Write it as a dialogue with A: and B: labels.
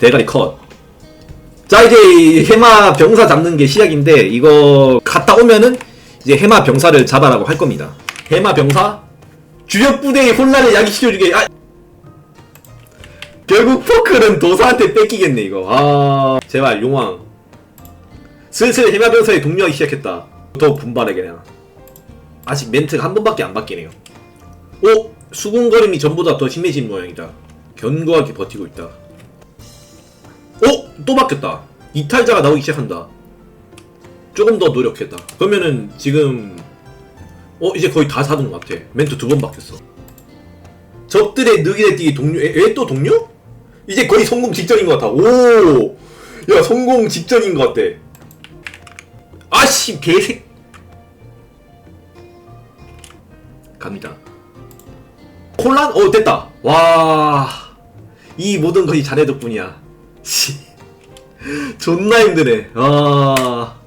A: 대가리 컷. 자 이제 해마 병사 잡는 게 시작인데 이거 갔다 오면은 이제 해마 병사를 잡아라고 할 겁니다. 해마 병사 주력 부대의 혼란을 야기시켜주게. 아 결국 포클은 도사한테 뺏기겠네 이거. 아 제발 용왕. 슬슬 해마 병사에 동료하기 시작했다. 더 분발해 그냥. 아직 멘트가 한 번밖에 안 바뀌네요. 오 수군거림이 전보다 더 심해진 모양이다. 견고하게 버티고 있다. 오! 또 바뀌었다. 이탈자가 나오기 시작한다. 조금 더 노력했다. 그러면은 지금 어 이제 거의 다 사는 것 같아. 멘트 두 번 바뀌었어. 적들의 느기에 뛰기 동료 얘또 동료? 이제 거의 성공 직전인 것 같아. 오! 야 성공 직전인 것 같아. 아씨 개색 갑니다. 혼란? 어 됐다. 와. 이 모든 것이 자네 덕분이야. 씨. 존나 힘드네. 아.